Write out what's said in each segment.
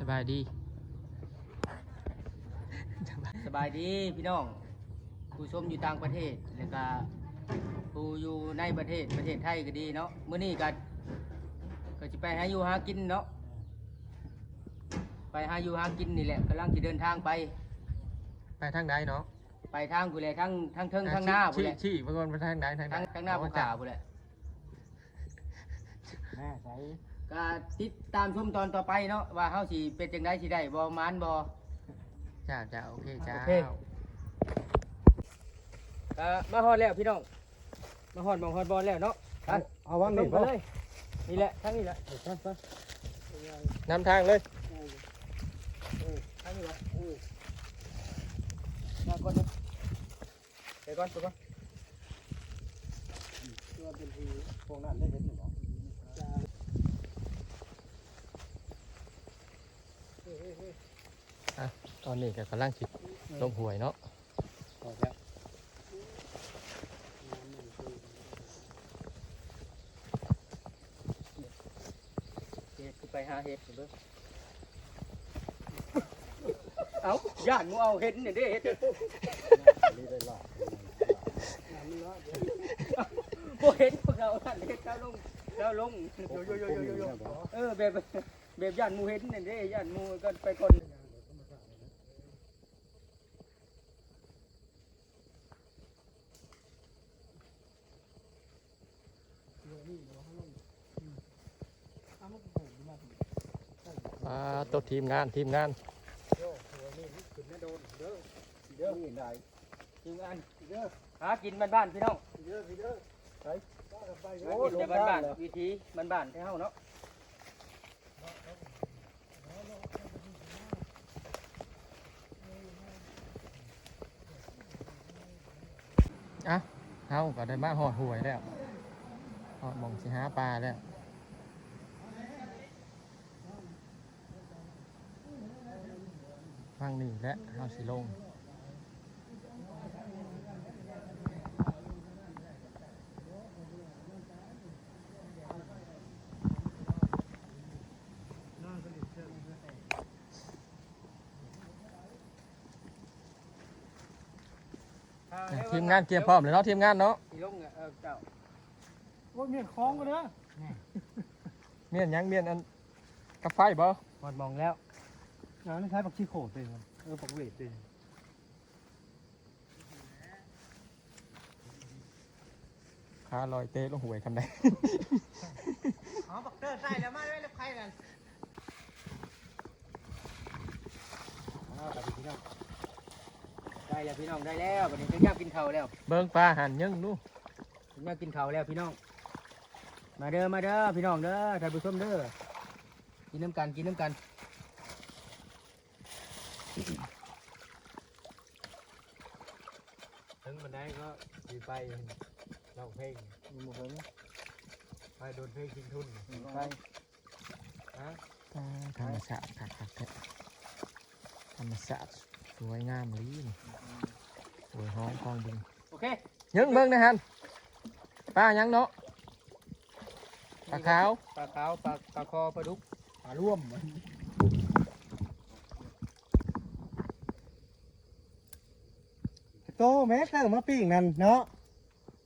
สบายดี สบายดีพี่น้อง ผู้ชมอยู่ต่างประเทศแล้วก็ผู้อยู่ในประเทศประเทศไทยก็ดีเนาะมื้อนี้ก็ก็จะไปหาอยู่หากินเนาะไปหาอยู่หากินนี่แหละกำลังจะเดินทางไป ไปทางใดเนาะไปทางกูแหละทางทางเทิงทางหน้ากูชี้แหละชี้บางคนไปทางใดทางใดทางทางหน้าภูเขากูแหละแม่ใส่ ก็ติดตามชมตอนต่อไปเนาะว่าเฮาสิเป็นจังไดสิได้บ่มานบ่จ้าจ้าโอเคจ้าโอเคก็มาฮอดแล้วพี่น้อง มาฮอดหมองฮอดบอลแล้วเนาะไปเอาวางนี่ลงไปเลยนี่แหละทางนี้แหละนำทางเลยทางนี้แหละเออมาก่อนนะไปก่อนไปก่อนตัวเป็นทีพวกนั้นได้เห็นหรือเปล่า ตอ นนี้ก็กำลังคิดลงหวยเนาะพอแล้วเฮ็ดสิไปหาเห็ดเบิ่งเอาย่านหมูเอาเห็ดนี่เด้เห็ดนี่ได้ละบ่เห็นพวกเราท่านเห็ดเจ้าลงเจ้าลงโยโยโยโยโยโยเออแบบแบบย่านหมูเห็นนี่เด้ย่านหมูก็ไปก่อน ตัวทีมงานทีมงานเด้อนี่ได้ทีมงานเด้อหากินบ้านๆพี่น้องเด้อพี่เด้อไปไปหากินแต่บ้านๆวิธีบ้านๆที่เฮาเนาะอะเฮาก็ได้มาหอดหวยแล้วหอดมองสิหาปลาแล้ว ฟังนี่และเฮาสิลงทีมงานเตรียมพร้อมเลยเนาะทีมงานเนาะสิลงเออเจ้าโอ้ยเมียนคล้องกันนะเมียนหยังเมียนอันกาไฟบ่หมดมองแล้ว งานนี่ใช้ปักชีโขดเองเออปักเวทเองขาลอยเตะลงหวยทำไดอ๋อบักเตอร์ใส่แล้วมาไว้แล้วใครนั่นอ่าแต่พี่น้องได้แล้วพี่น้องได้แล้วบัดนี้ถึงยามกินข้าวแล้วเบิ่งปลาหันยังนู่ถึงยามกินข้าวแล้วพี่น้อง มาเด้อมาเด้อพี่น้องเด้อท่านผู้ชมเด้อกินน้ำกันกินน้ำกัน ถึงบันได ก็ดีไปร้องเพลงมีหมู่เพิ่งไปโดนเพลงทิ้งทุนไปฮะอ่าธรรมชาติคักคักแท้ธรรมชาติสวยงามเลยนี่สวยห้องคลองบึงโอเคยังเบิ่งนะฮันปลายังเนาะปลาขาวปลาขาวปลาปลาคอปลาดุกปลาร่วมโต แม็กซ์มมาปิ้งนั่นเนาะ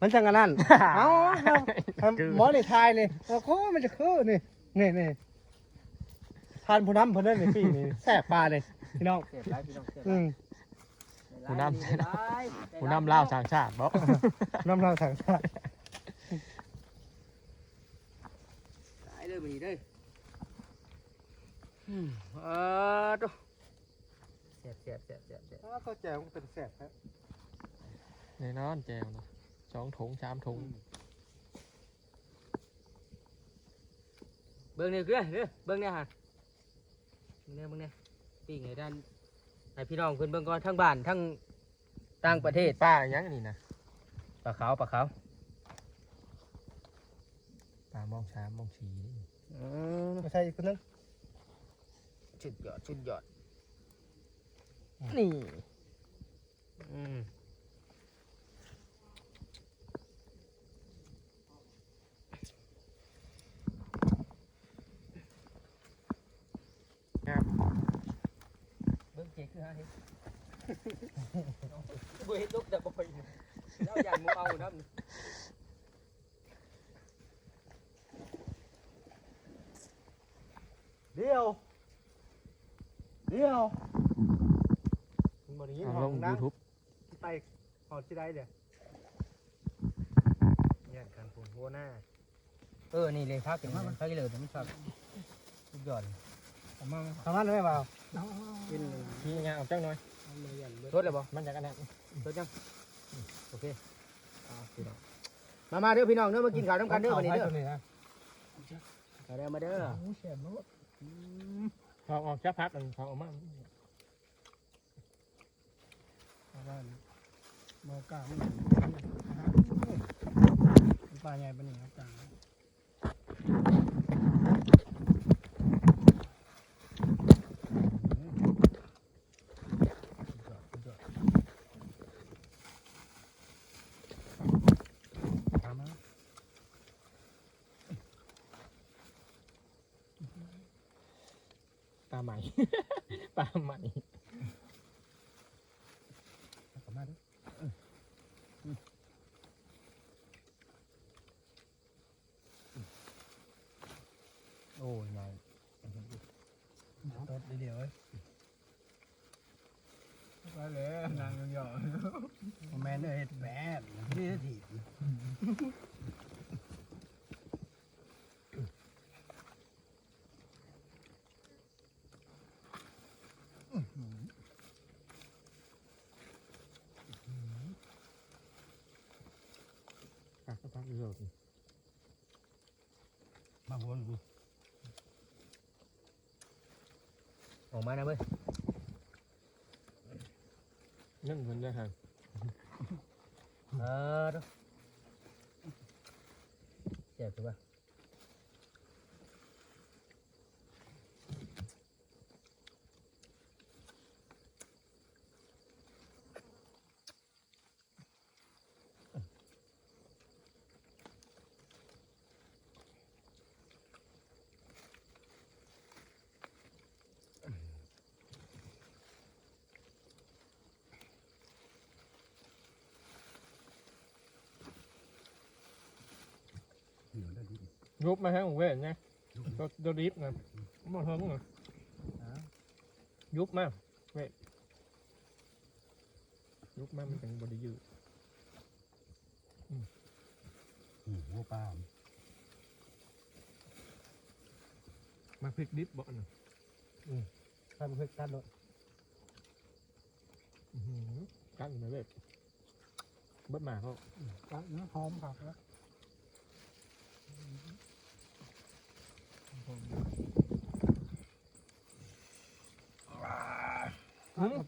มันจังกันนั่น เอาเอาหมอเลยทายเลยโอ้โหมันจะคือนี่นี่นี่ทานผู้นำเพิ่นนั่นนี่ปีนี่แซ่บปลาเลยพี่น้องเสียบไรพี่น้องเสียบอืมผู้นำ ผู้นำเล่าวทางชาติบ่ น้ำเราถังชาติได้เลยมีเด้ออืมเออตัวเสียบเสียบเสียบเสียบเสียบ เข้าใจมันเป็นแซ่บครับ แน่นอนแจวเนาะสองถุงสามถุงเบิ่งนี่คือเด้อเบิ่งเนี่ยฮะเบิ่งเนี่ยเบิ่งเนี่ยปีงไงด้านให้พี่น้องเพิ่นเบิ่งก่อนทั้งบ้านทั้งต่างประเทศปลายังนี่นะปลาขาวปลาขาวปลามองสามมองสี่นี่อืมไม่ใช่คนนั้นชุดยอดชุดยอดนี่อืมงาม บ่เฮ็ดลูกแต่บ่ไปแล้วอย่างหมูเอานำเดียวเดียวมึงบ่ได้ยินเอาห้ลองงนะ YouTube ไปหอดที่ใดเดี๋ยวแย่งกันผมหัวหน้าเออนี่เลยพักอย่างนี้พักเลยมันพักสุดยอดทำมันได้ไหมเปล่า พี่งานออกจังหน่อยรถเลยบ่มันจะกันแน่รถจังโอเคอ่าพี่น้องมามาเด้อพี่น้องเด้อมากินข้าวน้ำกันเด้อวันนี้เด้อนี้นะมาเด้อมาเด้อโอ้เสียบรถพอออกจะพักมันพอออกมาบ้านมอกล้ามันปลาใหญ่ปะนี่ครับกลางตามมา ปลาใหม่ ปลาใหม่กลับมาดิโอ้ยไงรถเดียวเอ้ยไปเลยนางยองๆแม่นเฮ็ดแม่นนี่ถีบ พักก็พักเยอะมาวนกูออกมานะเว้ย นั่นมันจะหัน เออเด้อเจ็บถู กป่ะยุบมาให้ผมเว้ยไงตัวตัวริบไงมันเฮิงไงยุบมาเว้ยยุบมามันเป็นบริยืดหัวปลามาพลิกดิบบ่อนท่านเพื่อนท่านรถกันไปเว้ยเบิดมาเขากันนะหอมผักแล้ว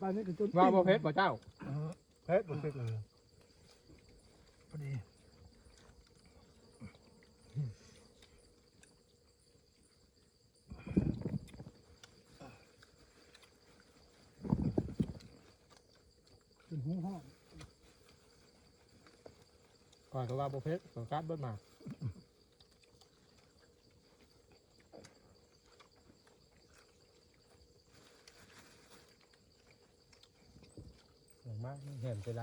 ปลานี่คือจุดว่าบ่เพชรบ่เจ้าเฮ้ยบุกเพชรเลยพอดีเป็นหูห้องก่อนก็ว่าบ่เพชรก็กัดเบิดมา ออกมาเห็นเป็นไร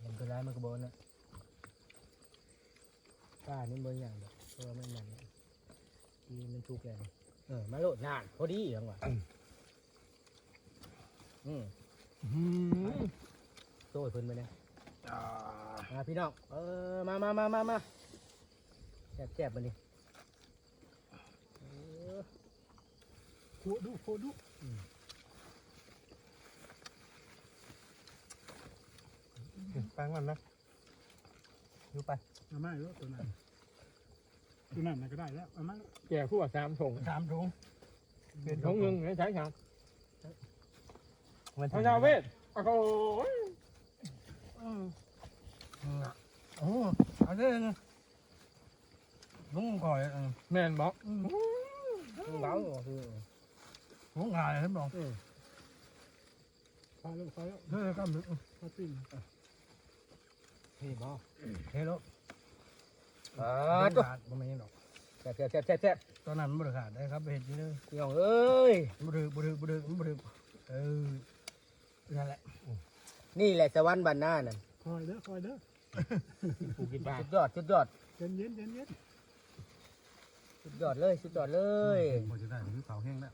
เห็นเป็นไรมันก็บนนะป้านี่เบอร์อย่างเดียวเพราะว่ามันมันทีมันทุกแล้วเออมาโหลดนานพอดีอย่างวะอืมโซ่เพิ่นไปเนี่ยมาพี่น้องเออมามามามามาแซ่บแซ่บมาดิเออโคดูโคดู แปลงมันนะดูไปเอามาอยู่ตัวนั้นตัวนั้นก็ได้แล้วเอามาแก่ผู้ว่าสามถงสามถุงถงหนึ่งใช้ครับมันพระเจ้าเวทโอ้โหโอ้เอาเลยลุงก่อยแม่นบอกมึงเบาเหรอคือลุงหายเห็นบอกอืมไปแล้วไปแล้วเฮ้ยก็มึงเขาปิ้ง พี่บอเฮ้ยลูกเอเอออตัวมันไม่ยังดอกแซ่บแซ่บแซ่บแซ่บแซ่บตอนนั้นมันบริขาดได้ครับเห็นนี่เลยพี่น้องเอ้ยบริบริบริบริเออนั่นแหละนี่แหละสวรรค์บ้านหน้านั่นคอยเด้อคอยเด้อกูคิดว่าสุดยอดสุดยอดเย็นเย็นเย็นเย็นสุดยอดเลยสุดยอดเลยพอจะได้หรือเผาแห้งแล้ว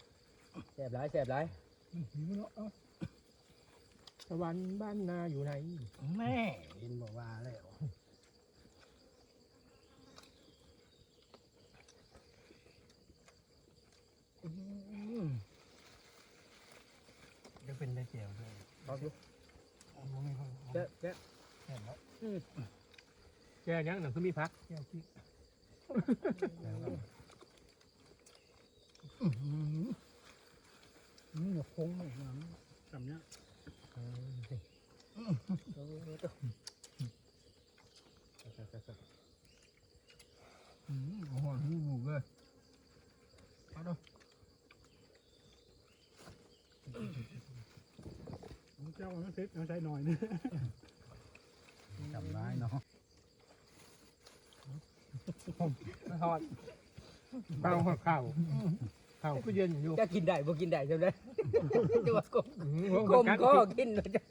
แซ่บหลายแซ่บหลายหิวเนาะ สวรรค์บ้านนาอยู่ไหนแม่เห็นบอกว่าแล้วจะเป็นได้เจียวด้วยเอาดูไม่แซ่บแซ่บเห็นแล้วแกยังหนังคือมีพักเจียวพี่นี่คงไม่น้ำจำเนี้ย เออเออตัวอืมโอ้โหหูหมูเลยเอาดูเจ้ามันเซ็ตเอาใจหน่อยนึงจำได้เนาะไม่ทอดเปล่าข้าวข้าวก็เย็นอยู่จะกินได้บ่กินได้ใช่ไห มจะว่ากลมอืมกลมก็กินเลยจ้ะ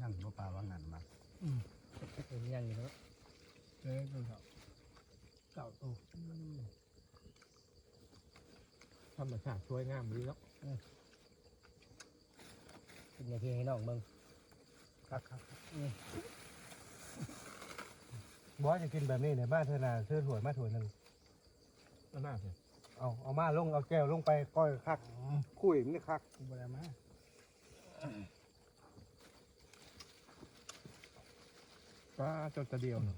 ยังบ่ปลาว่างานมาเป็นยังอยู่เนาะเจ๊ก็เก่าเก่าตัวธรรมชาติสวยงามดีเนาะ กินในเพลงให้น้องเบิ่งครับครับบอสจะกินแบบนี้ในบ้านเธอนาเชิญหวยมาถวยหนึ่งน่าหน้าเลยเอาเอามาลงเอาแก้วลงไปก้อยคักคุยมันคักบ่ได้มาก็จนตะเดียวเนาะ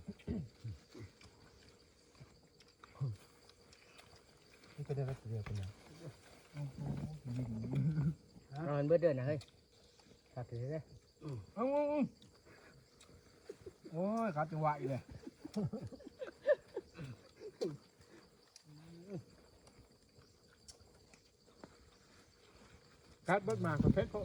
นี่ก็ได้รับเดียวเป็นยังนอนเบิดเดือนนะเฮ้ย ขาดถือได้โอ้ยครับจังหวะอีกเลยกัดเบิดมากับเพชรเขา